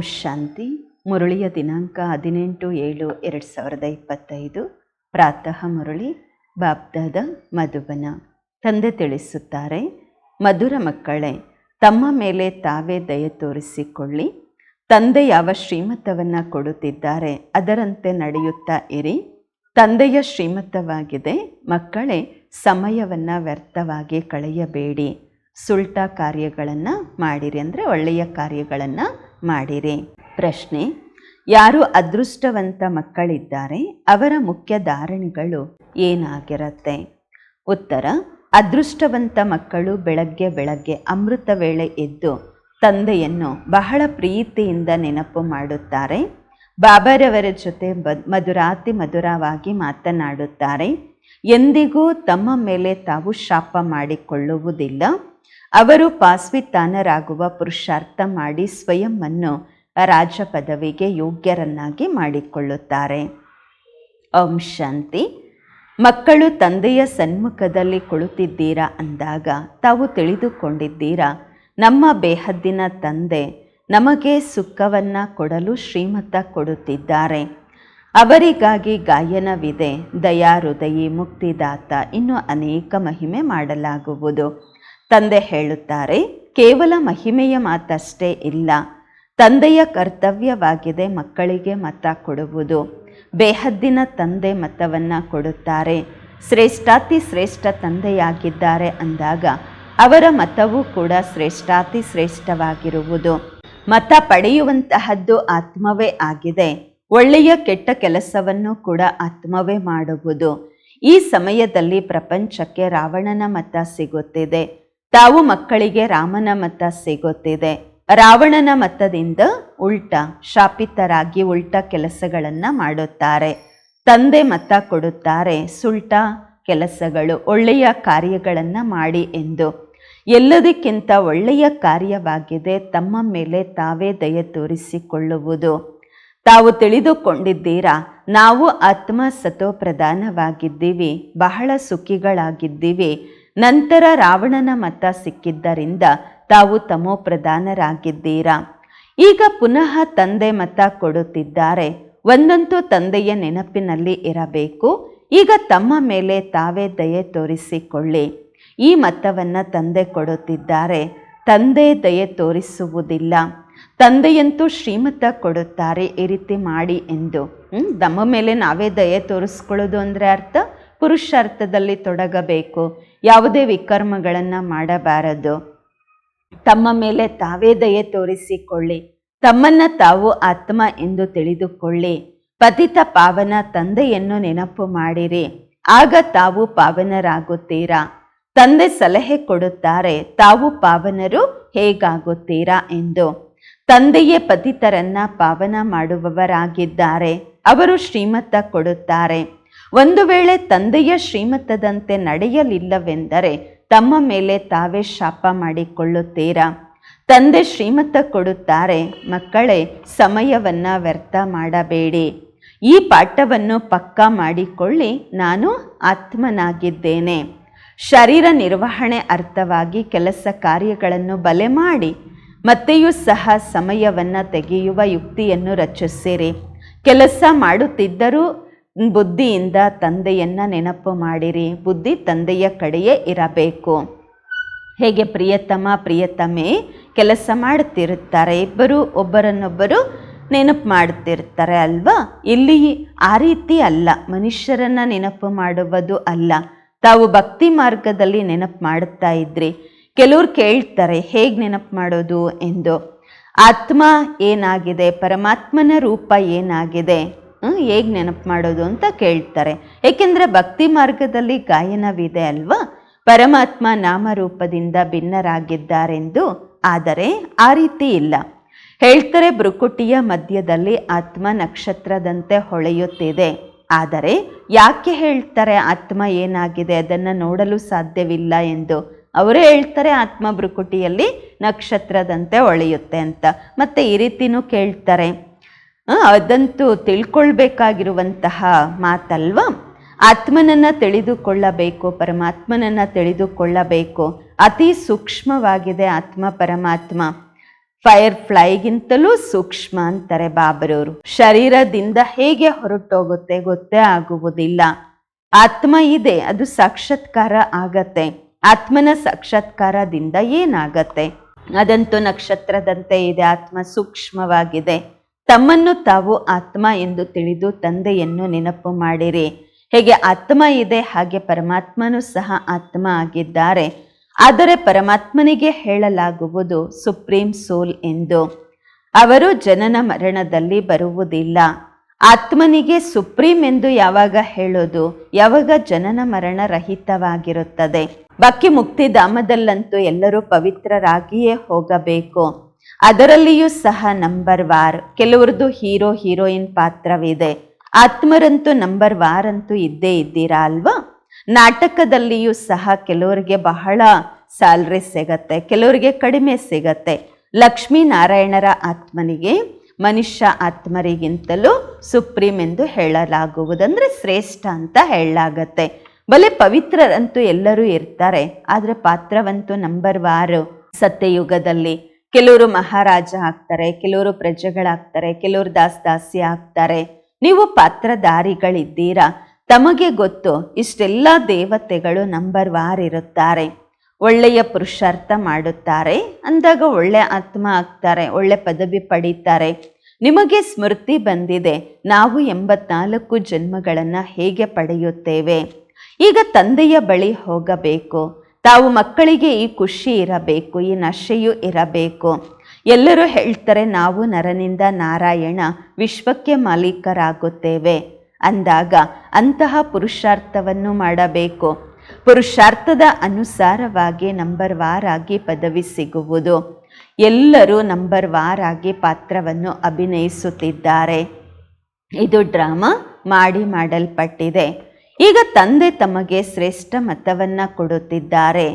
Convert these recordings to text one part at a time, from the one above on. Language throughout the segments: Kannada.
ಶಾಂತಿ. ಮುರಳಿಯ ದಿನಾಂಕ ಹದಿನೆಂಟು ಏಳು ಎರಡು ಸಾವಿರದ ಇಪ್ಪತ್ತೈದು. ಪ್ರಾತಃ ಮುರಳಿ ಬಾಬ್ದಾದ ಮಧುಬನ. ತಂದೆ ತಿಳಿಸುತ್ತಾರೆ, ಮಧುರ ಮಕ್ಕಳೇ, ತಮ್ಮ ಮೇಲೆ ತಾವೇ ದಯ ತೋರಿಸಿಕೊಳ್ಳಿ. ತಂದೆ ಯಾವ ಶ್ರೀಮತವನ್ನು ಕೊಡುತ್ತಿದ್ದಾರೆ, ಅದರಂತೆ ನಡೆಯುತ್ತಾ ಇರಿ. ತಂದೆಯ ಶ್ರೀಮತವಾಗಿದೆ, ಮಕ್ಕಳೇ, ಸಮಯವನ್ನು ವ್ಯರ್ಥವಾಗಿ ಕಳೆಯಬೇಡಿ. ಸುಲ್ಟ ಕಾರ್ಯಗಳನ್ನು ಮಾಡಿರಿ ಅಂದರೆ ಒಳ್ಳೆಯ ಕಾರ್ಯಗಳನ್ನು ಮಾಡಿರಿ. ಪ್ರಶ್ನೆ, ಯಾರು ಅದೃಷ್ಟವಂತ ಮಕ್ಕಳಿದ್ದಾರೆ, ಅವರ ಮುಖ್ಯ ಧಾರಣೆಗಳು ಏನಾಗಿರುತ್ತೆ? ಉತ್ತರ, ಅದೃಷ್ಟವಂತ ಮಕ್ಕಳು ಬೆಳಗ್ಗೆ ಬೆಳಗ್ಗೆ ಅಮೃತ ವೇಳೆ ಎದ್ದು ತಂದೆಯನ್ನು ಬಹಳ ಪ್ರೀತಿಯಿಂದ ನೆನಪು ಮಾಡುತ್ತಾರೆ. ಬಾಬಾರವರ ಜೊತೆ ಮಧುರಾತಿ ಮಧುರವಾಗಿ ಮಾತನಾಡುತ್ತಾರೆ. ಎಂದಿಗೂ ತಮ್ಮ ಮೇಲೆ ತಾವು ಶಾಪ ಮಾಡಿಕೊಳ್ಳುವುದಿಲ್ಲ. ಅವರು ಪಾಸ್ವಿತಾನರಾಗುವ ಪುರುಷಾರ್ಥ ಮಾಡಿ ಸ್ವಯಂವನ್ನು ರಾಜ ಪದವಿಗೆ ಯೋಗ್ಯರನ್ನಾಗಿ ಮಾಡಿಕೊಳ್ಳುತ್ತಾರೆ. ಓಂ ಶಾಂತಿ. ಮಕ್ಕಳು ತಂದೆಯ ಸನ್ಮುಖದಲ್ಲಿ ಕುಳಿತಿದ್ದೀರಾ ಅಂದಾಗ ತಾವು ತಿಳಿದುಕೊಂಡಿದ್ದೀರಾ, ನಮ್ಮ ಬೇಹದ್ದಿನ ತಂದೆ ನಮಗೆ ಸುಖವನ್ನು ಕೊಡಲು ಶ್ರೀಮತ ಕೊಡುತ್ತಿದ್ದಾರೆ. ಅವರಿಗಾಗಿ ಗಾಯನವಿದೆ ದಯಾ ಹೃದಯಿ ಮುಕ್ತಿದಾತ ಇನ್ನು ಅನೇಕ ಮಹಿಮೆ ಮಾಡಲಾಗುವುದು. ತಂದೆ ಹೇಳುತ್ತಾರೆ, ಕೇವಲ ಮಹಿಮೆಯ ಮಾತಷ್ಟೇ ಇಲ್ಲ, ತಂದೆಯ ಕರ್ತವ್ಯವಾಗಿದೆ, ಮಕ್ಕಳಿಗೆ ಮತ ಕೊಡುವುದು. ಬೇಹದ್ದಿನ ತಂದೆ ಮತವನ್ನು ಕೊಡುತ್ತಾರೆ. ಶ್ರೇಷ್ಠಾತಿ ಶ್ರೇಷ್ಠ ತಂದೆಯಾಗಿದ್ದಾರೆ ಅಂದಾಗ, ಅವರ ಮತವೂ ಕೂಡ ಶ್ರೇಷ್ಠಾತಿ ಶ್ರೇಷ್ಠವಾಗಿರುವುದು. ಮತ ಪಡೆಯುವಂತಹದ್ದು ಆತ್ಮವೇ ಆಗಿದೆ. ಒಳ್ಳೆಯ ಕೆಟ್ಟ ಕೆಲಸವನ್ನು ಕೂಡ ಆತ್ಮವೇ ಮಾಡುವುದು. ಈ ಸಮಯದಲ್ಲಿ ಪ್ರಪಂಚಕ್ಕೆ ರಾವಣನ ಮತ ಸಿಗುತ್ತಿದೆ. ತಾವು ಮಕ್ಕಳಿಗೆ ರಾಮನ ಮತ ಸಿಗುತ್ತಿದೆ. ರಾವಣನ ಮತದಿಂದ ಉಲ್ಟ ಶಾಪಿತರಾಗಿ ಉಲ್ಟ ಕೆಲಸಗಳನ್ನು ಮಾಡುತ್ತಾರೆ. ತಂದೆ ಮತ ಕೊಡುತ್ತಾರೆ, ಸುಲ್ಟ ಕೆಲಸಗಳು ಒಳ್ಳೆಯ ಕಾರ್ಯಗಳನ್ನು ಮಾಡಿ ಎಂದು. ಎಲ್ಲದಕ್ಕಿಂತ ಒಳ್ಳೆಯ ಕಾರ್ಯವಾಗಿದೆ, ತಮ್ಮ ಮೇಲೆ ತಾವೇ ದಯ ತೋರಿಸಿಕೊಳ್ಳುವುದು. ತಾವು ತಿಳಿದುಕೊಂಡಿದ್ದೀರಾ, ನಾವು ಆತ್ಮ ಸತೋ ಪ್ರಧಾನವಾಗಿದ್ದೀವಿ ಬಹಳ ಸುಖಿಗಳಾಗಿದ್ದೀವಿ ನಂತರ ರಾವಣನ ಮತ ಸಿಕ್ಕಿದ್ದರಿಂದ ತಾವು ತಮೋ ಪ್ರಧಾನರಾಗಿದ್ದೀರಾ? ಈಗ ಪುನಃ ತಂದೆ ಮತ ಕೊಡುತ್ತಿದ್ದಾರೆ. ಒಂದಂತೂ ತಂದೆಯ ನೆನಪಿನಲ್ಲಿ ಇರಬೇಕು. ಈಗ ತಮ್ಮ ಮೇಲೆ ತಾವೇ ದಯೆ ತೋರಿಸಿಕೊಳ್ಳಿ. ಈ ಮತವನ್ನು ತಂದೆ ಕೊಡುತ್ತಿದ್ದಾರೆ. ತಂದೆ ದಯೆ ತೋರಿಸುವುದಿಲ್ಲ. ತಂದೆಯಂತೂ ಶ್ರೀಮತ ಕೊಡುತ್ತಾರೆ ಈ ರೀತಿ ಮಾಡಿ ಎಂದು. ನಮ್ಮ ಮೇಲೆ ನಾವೇ ದಯೆ ತೋರಿಸ್ಕೊಳ್ಳೋದು ಅಂದರೆ ಅರ್ಥ? ಪುರುಷಾರ್ಥದಲ್ಲಿ ತೊಡಗಬೇಕು. ಯಾವುದೇ ವಿಕರ್ಮಗಳನ್ನು ಮಾಡಬಾರದು. ತಮ್ಮ ಮೇಲೆ ತಾವೇ ದಯೆ ತೋರಿಸಿಕೊಳ್ಳಿ. ತಮ್ಮನ್ನು ತಾವು ಆತ್ಮ ಎಂದು ತಿಳಿದುಕೊಳ್ಳಿ. ಪತಿತ ಪಾವನ ತಂದೆಯನ್ನು ನೆನಪು ಮಾಡಿರಿ. ಆಗ ತಾವು ಪಾವನರಾಗುತ್ತೀರಾ? ತಂದೆ ಸಲಹೆ ಕೊಡುತ್ತಾರೆ, ತಾವು ಪಾವನರು ಹೇಗಾಗುತ್ತೀರಾ ಎಂದು. ತಂದೆಯೇ ಪತಿತರನ್ನ ಪಾವನ ಮಾಡುವವರಾಗಿದ್ದಾರೆ. ಅವರು ಶ್ರೀಮತ್ತ ಕೊಡುತ್ತಾರೆ. ಒಂದು ವೇಳೆ ತಂದೆಯ ಶ್ರೀಮತದಂತೆ ನಡೆಯಲಿಲ್ಲವೆಂದರೆ ತಮ್ಮ ಮೇಲೆ ತಾವೇ ಶಾಪ ಮಾಡಿಕೊಳ್ಳುತ್ತೀರಾ? ತಂದೆ ಶ್ರೀಮತ ಕೊಡುತ್ತಾರೆ, ಮಕ್ಕಳೇ, ಸಮಯವನ್ನ ವ್ಯರ್ಥ ಮಾಡಬೇಡಿ. ಈ ಪಾಠವನ್ನು ಪಕ್ಕಾ ಮಾಡಿಕೊಳ್ಳಿ, ನಾನು ಆತ್ಮನಾಗಿದ್ದೇನೆ. ಶರೀರ ನಿರ್ವಹಣೆ ಅರ್ಥವಾಗಿ ಕೆಲಸ ಕಾರ್ಯಗಳನ್ನು ಬಲೆ ಮಾಡಿ, ಮತ್ತೆಯೂ ಸಹ ಸಮಯವನ್ನು ತೆಗೆಯುವ ಯುಕ್ತಿಯನ್ನು ರಚಿಸಿರಿ. ಕೆಲಸ ಮಾಡುತ್ತಿದ್ದರೂ ಬುದ್ಧಿಯಿಂದ ತಂದೆಯನ್ನು ನೆನಪು ಮಾಡಿರಿ. ಬುದ್ಧಿ ತಂದೆಯ ಕಡೆಯೇ ಇರಬೇಕು. ಹೇಗೆ ಪ್ರಿಯತಮ, ಪ್ರಿಯತಮೆ, ಕೆಲಸ ಮಾಡುತ್ತಿರುತ್ತಾರೆ ಇಬ್ಬರು ಒಬ್ಬರನ್ನೊಬ್ಬರು ನೆನಪು ಮಾಡುತ್ತಿರ್ತಾರೆ ಅಲ್ವಾ? ಇಲ್ಲಿ ಆ ರೀತಿ ಅಲ್ಲ. ಮನುಷ್ಯರನ್ನು ನೆನಪು ಮಾಡುವುದು ಅಲ್ಲ. ತಾವು ಭಕ್ತಿ ಮಾರ್ಗದಲ್ಲಿ ನೆನಪು ಮಾಡುತ್ತಾ ಇದ್ರಿ. ಕೆಲವ್ರು ಕೇಳ್ತಾರೆ, ಹೇಗೆ ನೆನಪು ಮಾಡೋದು ಎಂದು. ಆತ್ಮ ಏನಾಗಿದೆ? ಪರಮಾತ್ಮನ ರೂಪ ಏನಾಗಿದೆ? ಹೇಗೆ ನೆನಪು ಮಾಡೋದು ಅಂತ ಕೇಳ್ತಾರೆ. ಏಕೆಂದರೆ ಭಕ್ತಿ ಮಾರ್ಗದಲ್ಲಿ ಗಾಯನವಿದೆ ಅಲ್ವಾ? ಪರಮಾತ್ಮ ನಾಮರೂಪದಿಂದ ಭಿನ್ನರಾಗಿದ್ದಾರೆಂದು. ಆದರೆ ಆ ರೀತಿ ಇಲ್ಲ. ಹೇಳ್ತಾರೆ ಬೃಕುಟಿಯ ಮಧ್ಯದಲ್ಲಿ ಆತ್ಮ ನಕ್ಷತ್ರದಂತೆ ಹೊಳೆಯುತ್ತಿದೆ. ಆದರೆ ಯಾಕೆ ಹೇಳ್ತಾರೆ ಆತ್ಮ ಏನಾಗಿದೆ, ಅದನ್ನು ನೋಡಲು ಸಾಧ್ಯವಿಲ್ಲ ಎಂದು? ಅವರೇ ಹೇಳ್ತಾರೆ ಆತ್ಮ ಬೃಕುಟಿಯಲ್ಲಿ ನಕ್ಷತ್ರದಂತೆ ಹೊಳೆಯುತ್ತೆ ಅಂತ. ಮತ್ತೆ ಈ ರೀತಿನೂ ಕೇಳ್ತಾರೆ. ಅದಂತೂ ತಿಳ್ಕೊಳ್ಬೇಕಾಗಿರುವಂತಹ ಮಾತಲ್ವಾ? ಆತ್ಮನನ್ನು ತಿಳಿದುಕೊಳ್ಳಬೇಕು, ಪರಮಾತ್ಮನನ್ನು ತಿಳಿದುಕೊಳ್ಳಬೇಕು. ಅತಿ ಸೂಕ್ಷ್ಮವಾಗಿದೆ ಆತ್ಮ ಪರಮಾತ್ಮ. ಫೈರ್ ಫ್ಲೈಗಿಂತಲೂ ಸೂಕ್ಷ್ಮ ಅಂತಾರೆ ಬಾಬರವರು ಶರೀರದಿಂದ ಹೇಗೆ ಹೊರಟೋಗುತ್ತೆ ಗೊತ್ತೇ ಆಗುವುದಿಲ್ಲ. ಆತ್ಮ ಇದೆ, ಅದು ಸಾಕ್ಷಾತ್ಕಾರ ಆಗತ್ತೆ. ಆತ್ಮನ ಸಾಕ್ಷಾತ್ಕಾರದಿಂದ ಏನಾಗತ್ತೆ? ಅದಂತೂ ನಕ್ಷತ್ರದಂತೆ ಇದೆ, ಆತ್ಮ ಸೂಕ್ಷ್ಮವಾಗಿದೆ. ತಮ್ಮನ್ನು ತಾವು ಆತ್ಮ ಎಂದು ತಿಳಿದು ತಂದೆಯನ್ನು ನೆನಪು ಮಾಡಿರಿ. ಹೇಗೆ ಆತ್ಮ ಇದೆ, ಹಾಗೆ ಪರಮಾತ್ಮನೂ ಸಹ ಆತ್ಮ ಆಗಿದ್ದಾರೆ. ಆದರೆ ಪರಮಾತ್ಮನಿಗೆ ಹೇಳಲಾಗುವುದು ಸುಪ್ರೀಂ ಸೋಲ್ ಎಂದು. ಅವರು ಜನನ ಮರಣದಲ್ಲಿ ಬರುವುದಿಲ್ಲ. ಆತ್ಮನಿಗೆ ಸುಪ್ರೀಂ ಎಂದು ಯಾವಾಗ ಹೇಳೋದು? ಯಾವಾಗ ಜನನ ಮರಣ ರಹಿತವಾಗಿರುತ್ತದೆ? ಬಾಕಿ ಮುಕ್ತಿಧಾಮದಲ್ಲಂತೂ ಎಲ್ಲರೂ ಪವಿತ್ರರಾಗಿಯೇ ಹೋಗಬೇಕು. ಅದರಲ್ಲಿಯೂ ಸಹ ನಂಬರ್ ವಾರ್. ಕೆಲವ್ರದ್ದು ಹೀರೋ, ಹೀರೋಯಿನ್ ಪಾತ್ರವಿದೆ. ಆತ್ಮರಂತೂ ನಂಬರ್ ವಾರ್ ಅಂತೂ ಇದ್ದೇ ಇದ್ದೀರಾ ಅಲ್ವಾ? ನಾಟಕದಲ್ಲಿಯೂ ಸಹ ಕೆಲವರಿಗೆ ಬಹಳ ಸ್ಯಾಲ್ರಿ ಸಿಗತ್ತೆ, ಕೆಲವರಿಗೆ ಕಡಿಮೆ ಸಿಗತ್ತೆ. ಲಕ್ಷ್ಮೀನಾರಾಯಣರ ಆತ್ಮನಿಗೆ ಮನುಷ್ಯ ಆತ್ಮರಿಗಿಂತಲೂ ಸುಪ್ರೀಂ ಎಂದು ಹೇಳಲಾಗುವುದಂದ್ರೆ ಶ್ರೇಷ್ಠ ಅಂತ ಹೇಳಲಾಗತ್ತೆ. ಬಲೆ ಪವಿತ್ರರಂತೂ ಎಲ್ಲರೂ ಇರ್ತಾರೆ, ಆದರೆ ಪಾತ್ರವಂತೂ ನಂಬರ್ ವಾರು. ಸತ್ಯಯುಗದಲ್ಲಿ ಕೆಲವರು ಮಹಾರಾಜ ಆಗ್ತಾರೆ, ಕೆಲವರು ಪ್ರಜೆಗಳಾಗ್ತಾರೆ, ಕೆಲವರು ದಾಸ್ ದಾಸಿ ಆಗ್ತಾರೆ. ನೀವು ಪಾತ್ರಧಾರಿಗಳಿದ್ದೀರಾ? ತಮಗೆ ಗೊತ್ತು, ಇಷ್ಟೆಲ್ಲ ದೇವತೆಗಳು ನಂಬರ್ ವಾರ್ ಇರುತ್ತಾರೆ. ಒಳ್ಳೆಯ ಪುರುಷಾರ್ಥ ಮಾಡುತ್ತಾರೆ, ಅಂದಾಗ ಒಳ್ಳೆ ಆತ್ಮ ಆಗ್ತಾರೆ, ಒಳ್ಳೆ ಪದವಿ ಪಡೀತಾರೆ. ನಿಮಗೆ ಸ್ಮೃತಿ ಬಂದಿದೆ, ನಾವು ಎಂಬತ್ನಾಲ್ಕು ಜನ್ಮಗಳನ್ನು ಹೇಗೆ ಪಡೆಯುತ್ತೇವೆ? ಈಗ ತಂದೆಯ ಬಳಿ ಹೋಗಬೇಕು. ತಾವು ಮಕ್ಕಳಿಗೆ ಈ ಖುಷಿ ಇರಬೇಕು, ಈ ನಶೆಯೂ ಇರಬೇಕು. ಎಲ್ಲರೂ ಹೇಳ್ತಾರೆ, ನಾವು ನರನಿಂದ ನಾರಾಯಣ ವಿಶ್ವಕ್ಕೆ ಮಾಲೀಕರಾಗುತ್ತೇವೆ. ಅಂದಾಗ ಅಂತಹ ಪುರುಷಾರ್ಥವನ್ನು ಮಾಡಬೇಕು. ಪುರುಷಾರ್ಥದ ಅನುಸಾರವಾಗಿ ನಂಬರ್ ವಾರ್ ಆಗಿ ಪದವಿ ಸಿಗುವುದು. ಎಲ್ಲರೂ ನಂಬರ್ ವಾರ್ ಆಗಿ ಪಾತ್ರವನ್ನು ಅಭಿನಯಿಸುತ್ತಿದ್ದಾರೆ. ಇದು ಡ್ರಾಮಾ, ಮಾಡಿ ಮಾಡಲ್ಪಟ್ಟಿದೆ. ಈಗ ತಂದೆ ತಮಗೆ ಶ್ರೇಷ್ಠ ಮತವನ್ನು ಕೊಡುತ್ತಿದ್ದಾರೆ.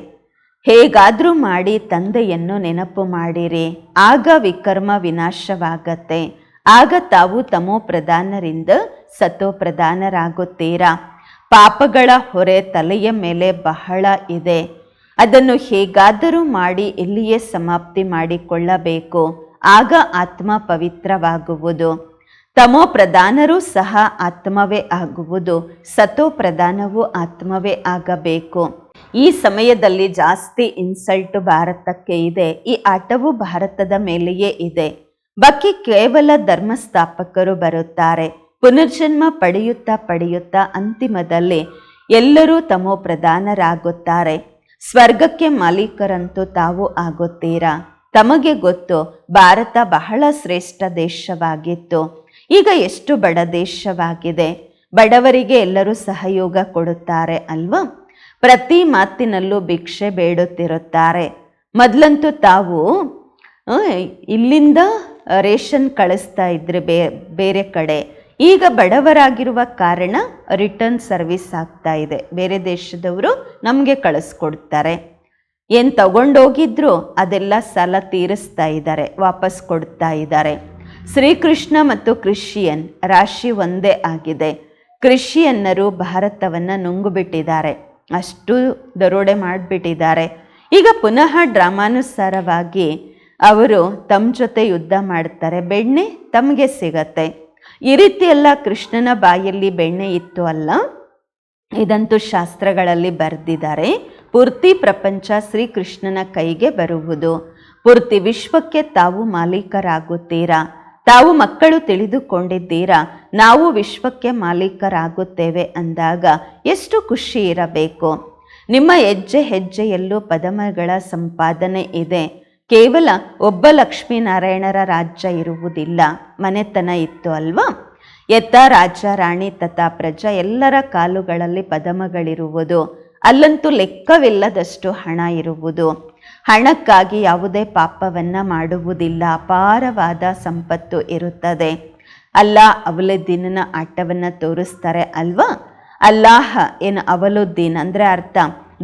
ಹೇಗಾದರೂ ಮಾಡಿ ತಂದೆಯನ್ನು ನೆನಪು ಮಾಡಿರಿ. ಆಗ ವಿಕರ್ಮ ವಿನಾಶವಾಗತ್ತೆ. ಆಗ ತಾವು ತಮೋ ಪ್ರಧಾನರಿಂದ ಸತೋ ಪ್ರಧಾನರಾಗುತ್ತೀರಾ. ಪಾಪಗಳ ಹೊರೆ ತಲೆಯ ಮೇಲೆ ಬಹಳ ಇದೆ. ಅದನ್ನು ಹೇಗಾದರೂ ಮಾಡಿ ಇಲ್ಲಿಯೇ ಸಮಾಪ್ತಿ ಮಾಡಿಕೊಳ್ಳಬೇಕು. ಆಗ ಆತ್ಮ ಪವಿತ್ರವಾಗುವುದು. ತಮೋ ಪ್ರಧಾನರೂ ಸಹ ಆತ್ಮವೇ ಆಗುವುದು. ಸತೋ ಪ್ರಧಾನವೂ ಆತ್ಮವೇ ಆಗಬೇಕು. ಈ ಸಮಯದಲ್ಲಿ ಜಾಸ್ತಿ ಇನ್ಸಲ್ಟ್ ಭಾರತಕ್ಕೆ ಇದೆ. ಈ ಆಟವು ಭಾರತದ ಮೇಲೆಯೇ ಇದೆ. ಬಾಕಿ ಕೇವಲ ಧರ್ಮಸ್ಥಾಪಕರು ಬರುತ್ತಾರೆ. ಪುನರ್ಜನ್ಮ ಪಡೆಯುತ್ತಾ ಪಡೆಯುತ್ತಾ ಅಂತಿಮದಲ್ಲಿ ಎಲ್ಲರೂ ತಮೋ ಪ್ರಧಾನರಾಗುತ್ತಾರೆ. ಸ್ವರ್ಗಕ್ಕೆ ಮಾಲೀಕರಂತೂ ತಾವು ಆಗುತ್ತೀರಾ? ತಮಗೆ ಗೊತ್ತು, ಭಾರತ ಬಹಳ ಶ್ರೇಷ್ಠ ದೇಶವಾಗಿತ್ತು. ಈಗ ಎಷ್ಟು ಬಡ ದೇಶವಾಗಿದೆ? ಬಡವರಿಗೆ ಎಲ್ಲರೂ ಸಹಯೋಗ ಕೊಡುತ್ತಾರೆ ಅಲ್ವಾ? ಪ್ರತಿ ಮಾತಿನಲ್ಲೂ ಭಿಕ್ಷೆ ಬೇಡುತ್ತಿರುತ್ತಾರೆ. ಮೊದಲಂತೂ ತಾವು ಇಲ್ಲಿಂದ ರೇಷನ್ ಕಳಿಸ್ತಾ ಇದ್ರೆ ಬೇ, ಬೇರೆ ಕಡೆ. ಈಗ ಬಡವರಾಗಿರುವ ಕಾರಣ ರಿಟರ್ನ್ ಸರ್ವಿಸ್ ಆಗ್ತಾ ಇದೆ. ಬೇರೆ ದೇಶದವರು ನಮಗೆ ಕಳಿಸ್ಕೊಡ್ತಾರೆ. ಏನು ತಗೊಂಡೋಗಿದ್ರು ಅದೆಲ್ಲ ಸಾಲ ತೀರಿಸ್ತಾ ಇದ್ದಾರೆ, ವಾಪಸ್ ಕೊಡ್ತಾ ಇದ್ದಾರೆ. ಶ್ರೀಕೃಷ್ಣ ಮತ್ತು ಕ್ರಿಶ್ಚಿಯನ್ ರಾಶಿ ಒಂದೇ ಆಗಿದೆ. ಕ್ರಿಶ್ಚಿಯನ್ನರು ಭಾರತವನ್ನು ನುಂಗುಬಿಟ್ಟಿದ್ದಾರೆ. ಅಷ್ಟು ದರೋಡೆ ಮಾಡಿಬಿಟ್ಟಿದ್ದಾರೆ. ಈಗ ಪುನಃ ಡ್ರಾಮಾನುಸಾರವಾಗಿ ಅವರು ತಮ್ಮ ಜೊತೆ ಯುದ್ಧ ಮಾಡ್ತಾರೆ. ಬೆಣ್ಣೆ ತಮಗೆ ಸಿಗತ್ತೆ. ಈ ರೀತಿ ಎಲ್ಲ ಕೃಷ್ಣನ ಬಾಯಲ್ಲಿ ಬೆಣ್ಣೆ ಇತ್ತು ಅಲ್ಲ? ಇದಂತೂ ಶಾಸ್ತ್ರಗಳಲ್ಲಿ ಬರೆದಿದ್ದಾರೆ. ಪೂರ್ತಿ ಪ್ರಪಂಚ ಶ್ರೀಕೃಷ್ಣನ ಕೈಗೆ ಬರುವುದು. ಪೂರ್ತಿ ವಿಶ್ವಕ್ಕೆ ತಾವು ಮಾಲೀಕರಾಗುತ್ತೀರಾ? ತಾವು ಮಕ್ಕಳು ತಿಳಿದುಕೊಂಡಿದ್ದೀರಾ? ನಾವು ವಿಶ್ವಕ್ಕೆ ಮಾಲೀಕರಾಗುತ್ತೇವೆ ಅಂದಾಗ ಎಷ್ಟು ಖುಷಿ ಇರಬೇಕು? ನಿಮ್ಮ ಹೆಜ್ಜೆ ಹೆಜ್ಜೆಯಲ್ಲೂ ಪದಮಗಳ ಸಂಪಾದನೆ ಇದೆ. ಕೇವಲ ಒಬ್ಬ ಲಕ್ಷ್ಮೀನಾರಾಯಣರ ರಾಜ್ಯ ಇರುವುದಿಲ್ಲ. ಮನೆತನ ಇತ್ತು ಅಲ್ವಾ? ಎತ್ತ, ರಾಜ, ರಾಣಿ ತಥಾ ಪ್ರಜಾ ಎಲ್ಲರ ಕಾಲುಗಳಲ್ಲಿ ಪದಮಗಳಿರುವುದು. ಅಲ್ಲಂತೂ ಲೆಕ್ಕವಿಲ್ಲದಷ್ಟು ಹಣ ಇರುವುದು. ಹಣಕ್ಕಾಗಿ ಯಾವುದೇ ಪಾಪವನ್ನು ಮಾಡುವುದಿಲ್ಲ. ಅಪಾರವಾದ ಸಂಪತ್ತು ಇರುತ್ತದೆ. ಅಲ್ಲ ಅವಲುದ್ದೀನನ ಆಟವನ್ನು ತೋರಿಸ್ತಾರೆ ಅಲ್ವಾ? ಅಲ್ಲಾಹ ಏನು ಅವಲುದ್ದೀನ್ ಅಂದರೆ ಅರ್ಥ,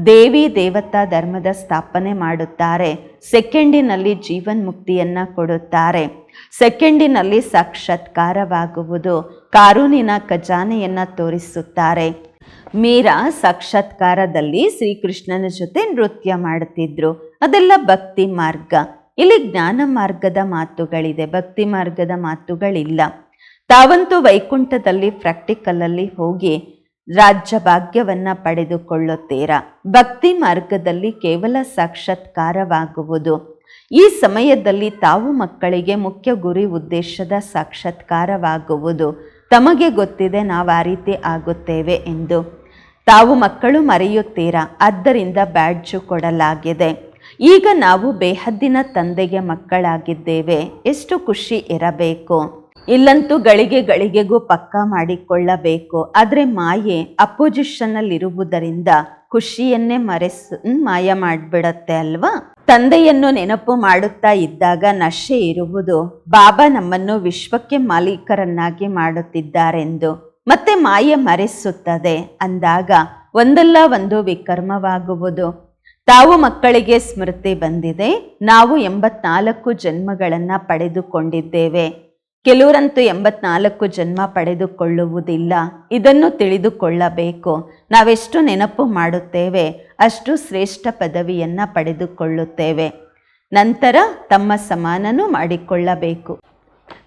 ದೇವಿ ದೇವತಾ ಧರ್ಮದ ಸ್ಥಾಪನೆ ಮಾಡುತ್ತಾರೆ. ಸೆಕೆಂಡಿನಲ್ಲಿ ಜೀವನ್ ಮುಕ್ತಿಯನ್ನು ಕೊಡುತ್ತಾರೆ. ಸೆಕೆಂಡಿನಲ್ಲಿ ಸಾಕ್ಷಾತ್ಕಾರವಾಗುವುದು. ಕಾರೂನಿನ ಖಜಾನೆಯನ್ನು ತೋರಿಸುತ್ತಾರೆ. ಮೀರಾ ಸಾಕ್ಷಾತ್ಕಾರದಲ್ಲಿ ಶ್ರೀಕೃಷ್ಣನ ಜೊತೆ ನೃತ್ಯ ಮಾಡುತ್ತಿದ್ರು. ಅದೆಲ್ಲ ಭಕ್ತಿ ಮಾರ್ಗ. ಇಲ್ಲಿ ಜ್ಞಾನ ಮಾರ್ಗದ ಮಾತುಗಳಿದೆ. ಭಕ್ತಿ ಮಾರ್ಗದ ಮಾತುಗಳಿಲ್ಲ. ತಾವಂತೂ ವೈಕುಂಠದಲ್ಲಿ ಪ್ರಾಕ್ಟಿಕಲ್ ಅಲ್ಲಿ ಹೋಗಿ ರಾಜ್ಯ ಭಾಗ್ಯವನ್ನ ಪಡೆದುಕೊಳ್ಳುತ್ತೀರಾ? ಭಕ್ತಿ ಮಾರ್ಗದಲ್ಲಿ ಕೇವಲ ಸಾಕ್ಷಾತ್ಕಾರವಾಗುವುದು. ಈ ಸಮಯದಲ್ಲಿ ತಾವು ಮಕ್ಕಳಿಗೆ ಮುಖ್ಯ ಗುರಿ ಉದ್ದೇಶದ ಸಾಕ್ಷಾತ್ಕಾರವಾಗುವುದು. ತಮಗೆ ಗೊತ್ತಿದೆ ನಾವು ಆ ರೀತಿ ಆಗುತ್ತೇವೆ ಎಂದು. ತಾವು ಮಕ್ಕಳು ಮರೆಯುತ್ತೀರಾ? ಆದ್ದರಿಂದ ಬ್ಯಾಡ್ಜು ಕೊಡಲಾಗಿದೆ. ಈಗ ನಾವು ಬೇಹದ್ದಿನ ತಂದೆಗೆ ಮಕ್ಕಳಾಗಿದ್ದೇವೆ. ಎಷ್ಟು ಖುಷಿ ಇರಬೇಕು. ಇಲ್ಲಂತೂ ಗಳಿಗೆ ಗಳಿಗೆಗೂ ಪಕ್ಕ ಮಾಡಿಕೊಳ್ಳಬೇಕು. ಆದರೆ ಮಾಯೆ ಇರುವುದರಿಂದ ಖುಷಿಯನ್ನೇ ಮರೆಸ್ ಮಾಯ ಮಾಡಿಬಿಡತ್ತೆ ಅಲ್ವಾ? ತಂದೆಯನ್ನು ನೆನಪು ಮಾಡುತ್ತಾ ಇದ್ದಾಗ ನಶೆ ಇರುವುದು ಬಾಬಾ ನಮ್ಮನ್ನು ವಿಶ್ವಕ್ಕೆ ಮಾಲೀಕರನ್ನಾಗಿ ಮಾಡುತ್ತಿದ್ದಾರೆಂದು. ಮತ್ತೆ ಮಾಯೆ ಮರೆಸುತ್ತದೆ ಅಂದಾಗ ಒಂದಲ್ಲ ಒಂದು ವಿಕರ್ಮವಾಗುವುದು. ತಾವು ಮಕ್ಕಳಿಗೆ ಸ್ಮೃತಿ ಬಂದಿದೆ. ನಾವು ಎಂಬತ್ನಾಲ್ಕು ಜನ್ಮಗಳನ್ನು ಪಡೆದುಕೊಂಡಿದ್ದೇವೆ. ಕೆಲವರಂತೂ ಎಂಬತ್ನಾಲ್ಕು ಜನ್ಮ ಪಡೆದುಕೊಳ್ಳುವುದಿಲ್ಲ. ಇದನ್ನು ತಿಳಿದುಕೊಳ್ಳಬೇಕು. ನಾವೆಷ್ಟು ನೆನಪು ಮಾಡುತ್ತೇವೆ, ಅಷ್ಟು ಶ್ರೇಷ್ಠ ಪದವಿಯನ್ನು ಪಡೆದುಕೊಳ್ಳುತ್ತೇವೆ. ನಂತರ ತಮ್ಮ ಸಮಾನನು ಮಾಡಿಕೊಳ್ಳಬೇಕು.